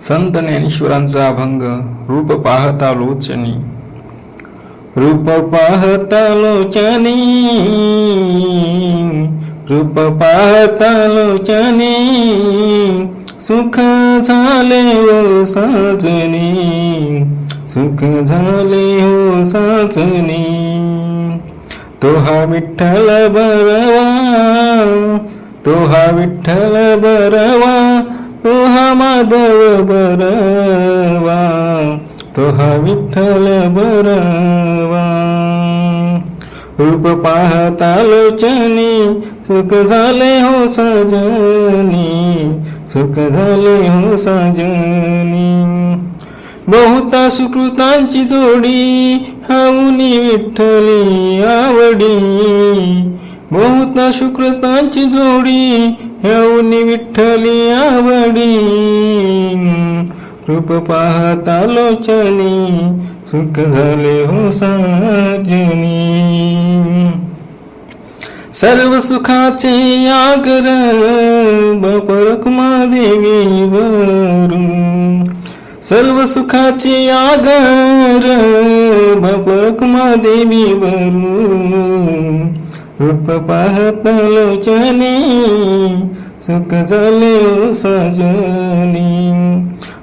संत ज्ञानेश्वरांचा अभंग रूप पाहता लोचनी. रूप पाहता लोचनी रूप पाहता लोचनी सुख झाले हो साजनी सुख झाले हो साजनी. तो हा विठ्ठल बरवा तोहा विठ्ठल बरवा तो हा माधव बरवा तो हा विठ्ठल बरवा. रूप पाहता लोचनी सुख झाले हो सजनी सुख झाले हो सजनी. बहुता सुकृतांची जोडी हाऊनी विठ्ठली आवडी. बहुता सुकृतांची जोडी हेऊनी विठ्ठली आवडी. रूप पाहता लोचनी सुख झाले हो साजनी. सर्व सुखाचे आगर बपरकुमा देवी वरून सर्व सुखाचे आगर बपरकुमा देवी वरून रूप पाहत लोचनी सुख झाले सजनी.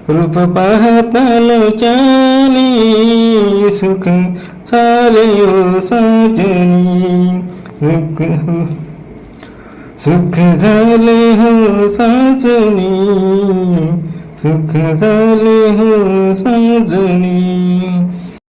रूप पाहत लोचनी सुख झाले सजनी. सुख सुख झाले हो साजनी सुख झाले हो साजनी.